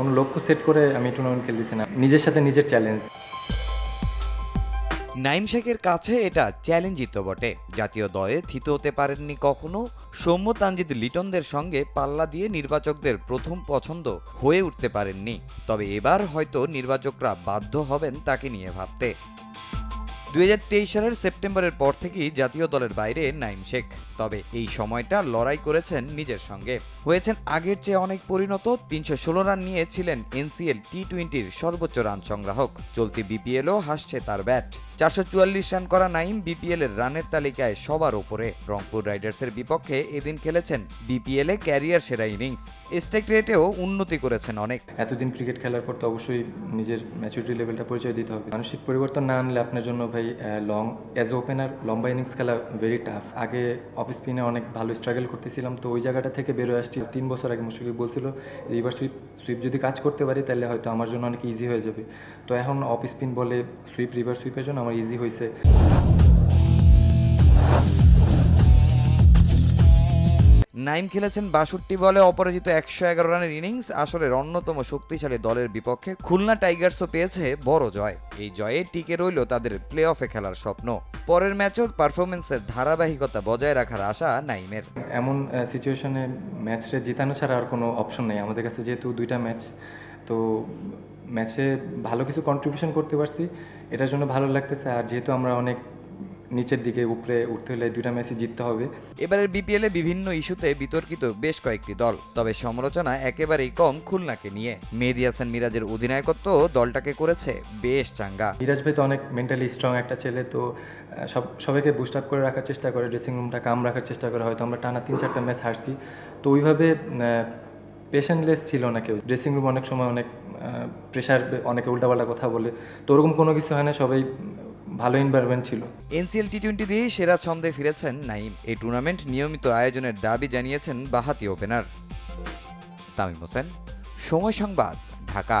কোনো লক্ষ্য সেট করে আমি টুর্নামেন্ট খেলতেছি না। নিজের সাথে নিজের চ্যালেঞ্জ নাইম শেখের কাছে এটা চ্যালেঞ্জই তো বটে। জাতীয় দয়ে থিত হতে পারেননি কখনো। সৌম্য তানজিদ লিটনদের সঙ্গে পাল্লা দিয়ে নির্বাচকদের প্রথম পছন্দ হয়ে উঠতে পারেননি। তবে এবার হয়তো নির্বাচকরা বাধ্য হবেন তাকে নিয়ে ভাবতে। দুই হাজার তেইশ সালের সেপ্টেম্বরের পর থেকেই জাতীয় দলের বাইরে নাইম শেখ। তবে এই সময়টা লড়াই করেছেন নিজের সঙ্গে। হয়েছেন আগের চেয়ে অনেক পরিণত, তিনশো ষোলো রান নিয়ে ছিলেন এনসিএল টি টোয়েন্টির সর্বোচ্চ রান সংগ্রাহক। চলতি বিপিএলও হাসছে তার ব্যাট। চারশো চুয়াল্লিশ রান করা নাইম বিপিএল এর রানের তালিকায় সবার ওপরে। রংপুর রাইডার্সের বিপক্ষে এদিন খেলেছেন বিপিএল এ ক্যারিয়ার সেরা ইনিংস। স্ট্রাইক রেটেও উন্নতি করেছেন অনেক। এতদিন ক্রিকেট খেলার পর তো অবশ্যই নিজের ম্যাচুরিটি লেভেলটা পরিচয় দিতে হবে। মানসিক পরিবর্তন না আনলে আপনার জন্য ভাই লং অ্যাজ ওপেনার লম্বা ইনিংস খেলা ভেরি টাফ আগে অফ স্পিনে অনেক ভালো স্ট্রাগল করতেছিলাম, তো ওই জায়গাটা থেকে বেরোয় আসছি। তিন বছর আগে মুশফিক বলছিল, এইবার সুইপ সুইপ যদি কাজ করতে পারি, তাহলে হয়তো আমার জন্য অনেক ইজি হয়ে যাবে। তো এখন অফ স্পিন বলে সুইপ রিভার সুইপের জন্য আমার ইজি হয়েছে নাইম খেলেছেন বাষট্টি বলে অপরাজিত একশো এগারো রানের ইনিংস আসরের অন্যতম শক্তিশালী দলের বিপক্ষে খুলনা টাইগার্সও পেয়েছে বড় জয়। এই জয়ে টিকে রইল তাদের প্লে অফে খেলার স্বপ্ন। পরের ম্যাচও পারফরমেন্সের ধারাবাহিকতা বজায় রাখার আশা নাইমের। এমন সিচুয়েশনে ম্যাচটা জিতানো ছাড়া আর কোনো অপশন নেই। আমাদের কাছে যেহেতু দুইটা ম্যাচ তো ম্যাচে ভালো কিছু কন্ট্রিবিউশন করতে পারছি। এটার জন্য ভালো লাগতেছে। আর যেহেতু আমরা অনেক নিচের দিকে উপরে উঠতে হলে দুইটা ম্যাচই জিততে হবে। এবারের বিপিএলে বিভিন্ন ইস্যুতে বিতর্কিত বেশ কয়েকটি দল। তবে সমালোচনা একেবারেই কম খুলনাকে নিয়ে। মেহেদি হাসান মিরাজের অধিনায়কত্ব দলটাকে করেছে বেশ চাঙ্গা। মিরাজ ভাই তো অনেক মেন্টালি স্ট্রং একটা ছেলে তো সব সবাইকে বুস্ট আপ করে রাখার চেষ্টা করে ড্রেসিং রুমটা কাম রাখার চেষ্টা করে। হয়তো আমরা টানা তিন চারটা ম্যাচ হারছি। তো ওইভাবে পেশেন্টলেস ছিল না কেউ। ড্রেসিং রুম অনেক সময় অনেক প্রেশার অনেকে উল্টাপাল্টা কথা বলে। তো ওরকম কোনো কিছু হয় না, সবাই ভালো এনভায়রনমেন্ট ছিল। এনসিএল টি টোয়েন্টি দিয়ে সেরা ছন্দে ফিরেছেন নাইম। এই টুর্নামেন্ট নিয়মিত আয়োজনের দাবি জানিয়েছেন বাহাতি ওপেনার তামিম হোসেন, সময় সংবাদ, ঢাকা।